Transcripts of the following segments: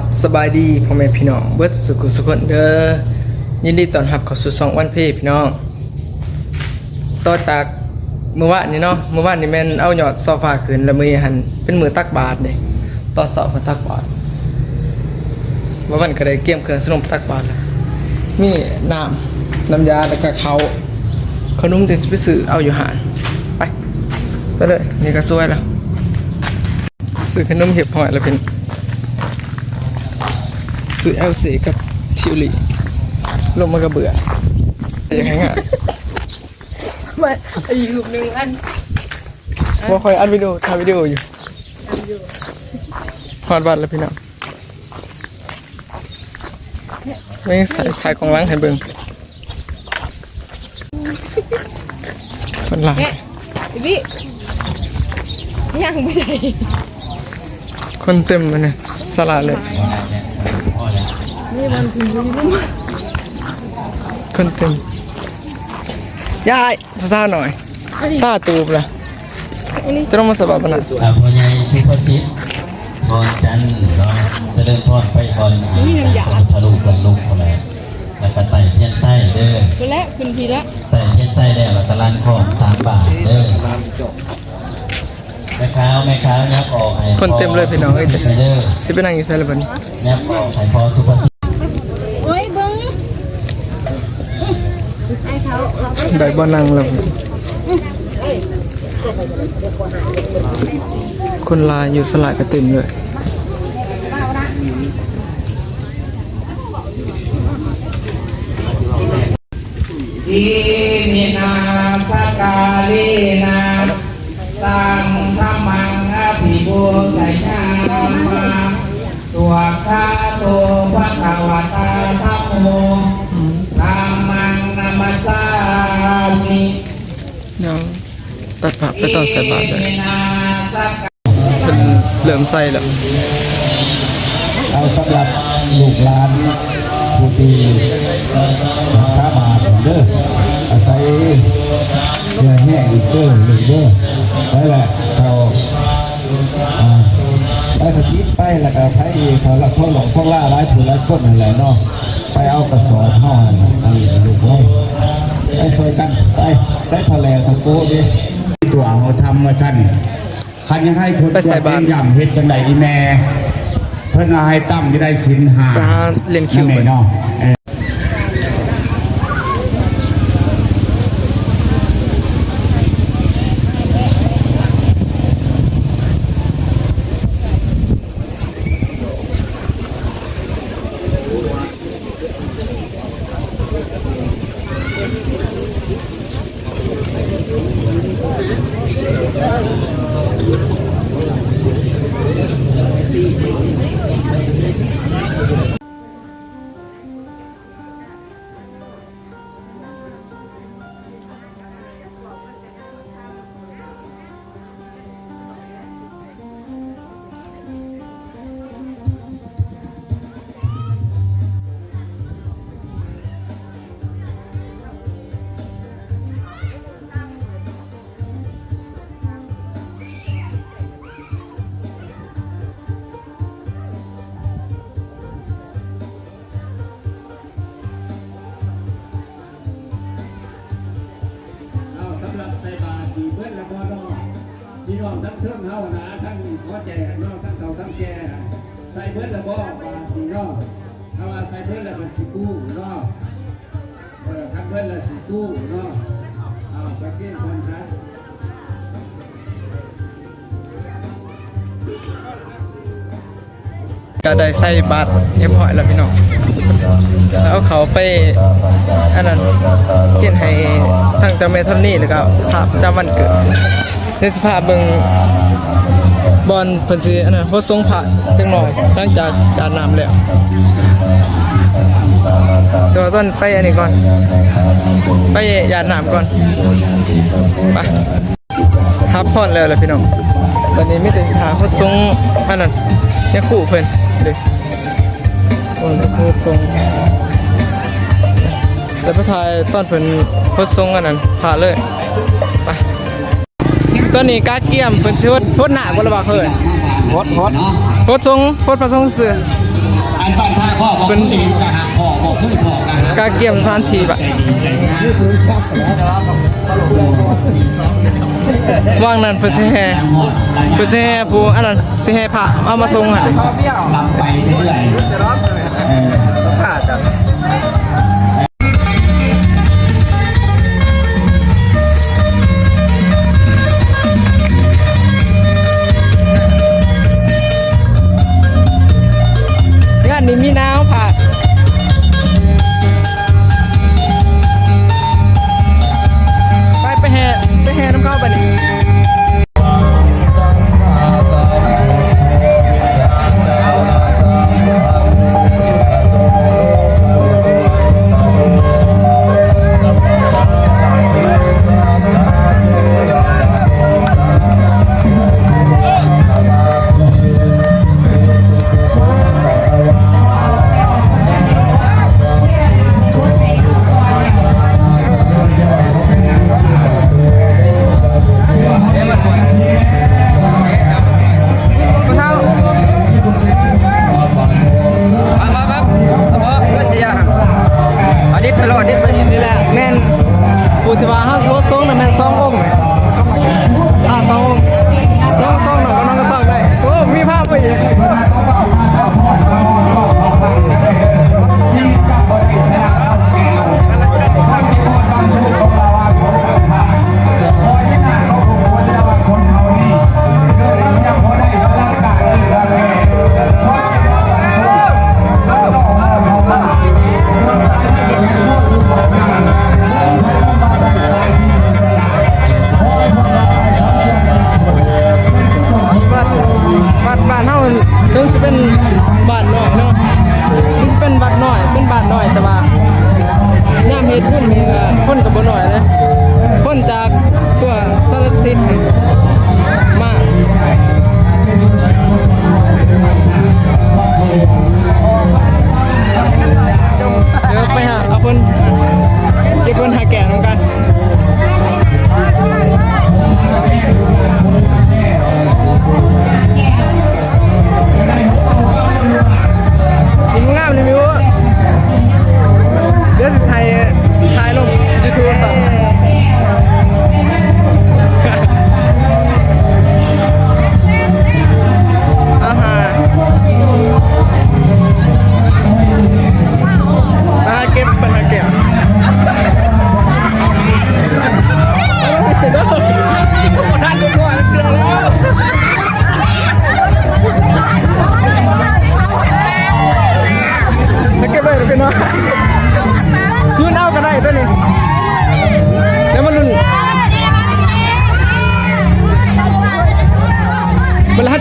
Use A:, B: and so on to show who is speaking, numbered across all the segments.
A: บสบายดีพ่อแม่พี่น้องเบิดสุขุสุขนเด้อยินดีต้อนรับเข้าสู่สองวันเพลพี่น้อง ต่อจากเมื่อวานนี้เนาะเมื่อวานนี้แม่นเอาหยอดโซฟาขึ้นแล้วมือหันเป็นมือตักบาทเด้ตอนสอบมาตักบาทเมื่อวันก็ได้เกี่ยมเครื่องสนมตักบาทแล้วมีน้ำน้ำยาแล้วก็เขาขนมที่สิไปซื้อเอาอยู่หานไปไปเลยนี่ก็สวยแล้วซื้อขนมเห็บหอยแล้วเป็น ซื้อเอลซีกับทิวลีลงมากระเบื่อยังไงอะ
B: มาอีกรูปหนึ่งอัน
A: ว่าคอยอัดวิดีโอถ่ายวิดีโออยู่ฮอดบัตรแล้วพี่น้องไม่ใส่ถ่ายของหล้างให้เบิ่งคนหลาย
B: เนี่ยพี่พี่ยังไม่ใช่
A: คนเต็มเลยเนี่ยสลาดเลย
B: นี่มัน คือรุ่ม
A: คนเต็มยายภาษาหน่อย
B: อันนี้
A: ตาตูบละ
B: อันนี้
A: จะต้องมาสบายปะนะ
C: อ่าพ่อใหญ่ชุพสิทธิ์พรจันทร์เนาะเจะเดินพรไปพรอ่าทะลุกันลุกคนละแล้วก็ไต่เทียนไส้เด้อ
B: ตัวแรกคุณพีละ
C: ไต่เทียนไส้ได้แล้วก็ร้านของสามบาทเด้อแม่ค้าแม่ค้ายับออกให้
A: คนเต็มเลยพี่น้องเอ้ย
C: ไปเด้อ
A: สิไปนั่งอยู่ใส่ละบัดน
C: ยับออกให้พอสุภสิทธิ์
B: โอ้ยเบิ้งไอ้เขาเราก็
A: ได้บ่นั่งแล้วคนลายอยู่สลายกระติมเลย
D: อิมินาภกาลีนาตังธรรมังอภิบูชยามาตัวข้าโตภะคะวะตาธัมโม
A: เดี๋ยวตัดผักไปต่อใส่บาตรเลย
D: อิมินาภกา
A: เป็นเหลื่อมใส่แล้ว
C: เอาสำหรับลูกหลานผู้ที่รักษาบาทเด้ออาศัยเรือแห้งอีกเด้อหนึ่งเด้อนั่นแหละเขาอ่าไปสถิตไปแล้วก็ไปเขาละท่อหลงท่อล่าร้ายผู้ร้ายคนนั่นแหละเนาะไปเอากระสอบห่ออันอันนี้ลูกไว้ ไปช่วยกันไปใส่ทะเลทะโก้ดิตัวเขาทำมาชั้นคันยังให้คน
A: ไปใส่บาตร
C: ตัวเองย่ำเฮ็ดจังไดอีแม่ เพิ่นเอาให้ตั้มที่ได้สินหา
A: ไปหาเรียนคิว
C: นั่น
A: ไป
C: แหละเนาะ
E: นละพอน้อพี่น้องทั้งเครื่องเฮาหนาทั้งพ่อแจกน้องทั้งเก่าทั้งแก่ใส่เพื่อนละบ่บาตรดีเนาะถ้าว่าใส่เพื่อนละมันสิกู้เนาะเออทั้งเพื่อนละสิกู้เนาะเอาวไปเกี่ยงคนซะ
A: ก็ได้ใส่บาตรเรียบร้อยแล้วพี่น้อง แล้วเขาไปอันนั้นเขียนให้ทั้งเจ้าแม่ท่านี้แล้วก็ภาพประจำวันเกิดในสภาพเบิ่งบอลเพิ่นสิอันนั้นโพสต์ทรงพระจังหน่อยหลังจากการน้ำแล้วเดี๋ยวต้นไปอันนี้ก่อน ไปยาดน้ำก่อนไปฮับพอนแล้วแหละพี่น้องตอนนี้ไม่ถึงทางโพสต์ทรงอันนั้นยังคู่เพิ่นเด้โวันพืชทรงแล้วไปถ่ายต้อนเพิ่นพืชทรงอันนั้นผ่าเลยไปตัวนี้กาเกี่ยมเพิ่นสิฮดฮดหนักบนระบาเพิ่น
C: ฮดฮด
A: ฮดทรงฮดพระทรงเสือ
C: เป็น กา
A: รเกี่ยมท่านทีแบบว่างนั้นเพื่อแห่เพื่อแห่ผู้อันนั้นสิแห่พรเอามาส่งให้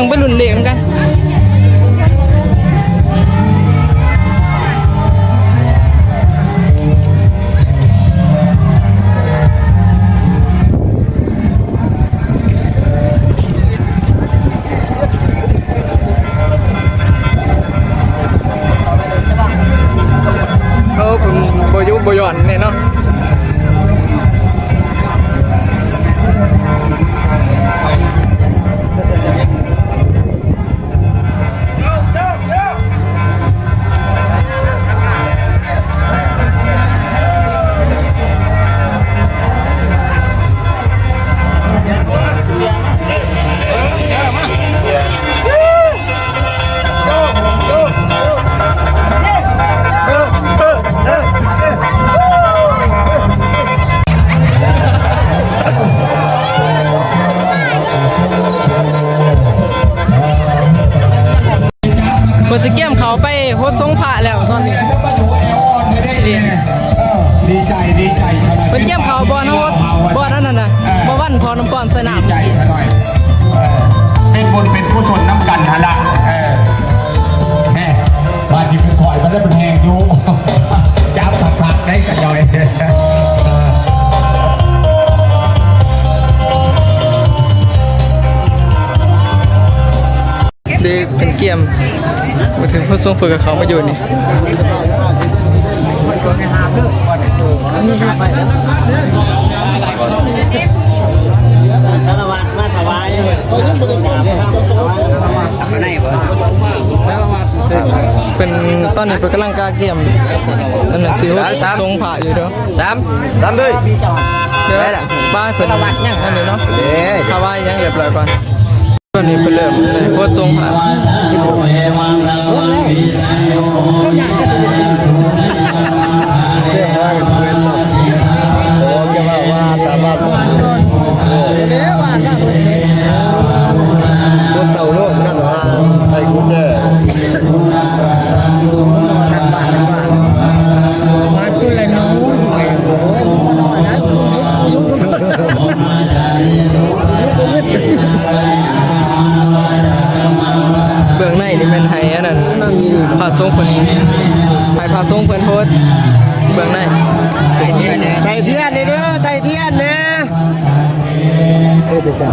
A: จังไปรุ่นเลขเห
C: มือนกัน
A: ทรงฝึกกับเขามาอยู่นี่
D: สารวัตรมาถวายไหนบ่
A: เป็นต
C: อนนี้เป็นกำลังกาเกียมอันนั้นสิวทรงผ่าอยู่เด้อ
F: สามสามเลย
C: เดี๋ยบ้านเพิ่นอันนี้เนาะถวายยังเรียบร้อยก่อน ตอนนี้เพิ่นเริ่มโพสต์ทรงผ้า
A: คน เอ้ยจ้า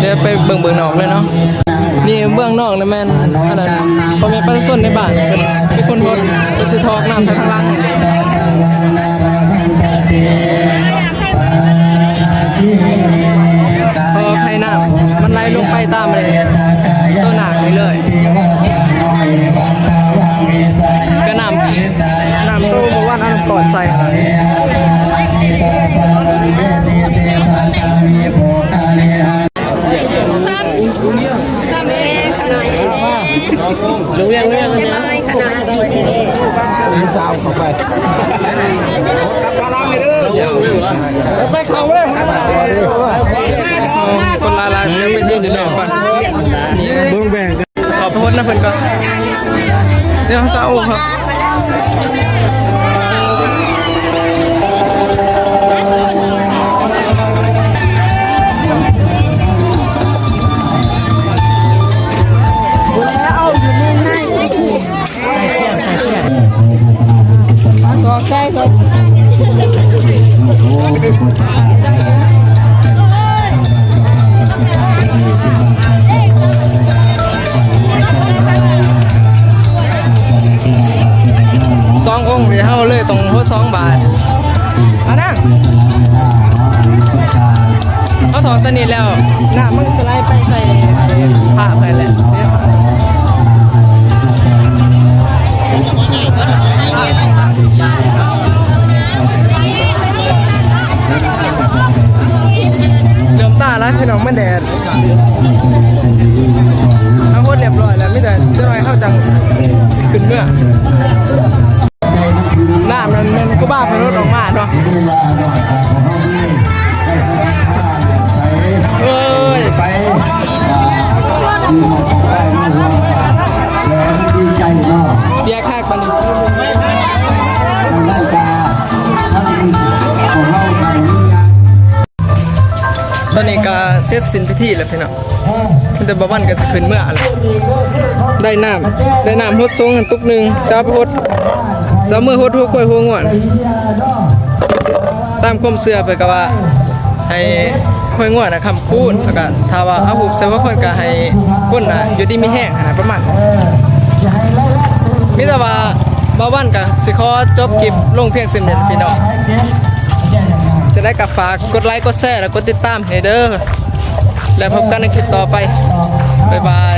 C: เดี๋ยวไปเบื้องเบื้องนอกเลยเนาะนี่เบื้องนอกนะแม่นอันนั้นพ่อแม่ประชาชนในบ้านเป็นคนบนเป็นสิทอกน้ำใส่ทางล่าง พี่สาวเข้า
G: ไป
C: ไปเข้าเลยคนลาลายังไม่ยืนอยู่นอกป่นี่
A: เบื้องแบ่ง
C: ขอบพระคุณนะเพื่อนก็เดี๋ยวสาวครับ นิทแล้วหน้ามึงสไลด์ไปใส่ผ้าไปแหละเหลื่มตาแล้วพี่น้องมันแดดทั้งหมดเรียบร้อยแล้วไม่แต่จะหน่อยเข้าจังขึ้นเมื่อ สิ้นพิธีแล้วพี่น้องมันจะบวันก็สิขึ้นเมื่ออะไรได้น้ำได้น้ำฮดทรงกันตุกหนึ่งสาวไปฮดสาวมือฮดหัวกล้วยหัวง่วนตามความเสื่อไปก็ว่าให้ค่อยง่วนนะคำคูณแล้วก็ถ้าว่าเอาหุบใส่ว่าคนก็ให้ก้นน่ะอยู่ที่มีแห้งนะประมาณมิแต่ว่าบาวันก็สิขอจบคลิปลงเพียงสิ้นเดียวพี่น้องจะได้กับฝากกดไลค์กดแชร์และกดติดตามให้เด้อ แล้วพบกันในคลิปต่อไป บ๊ายบาย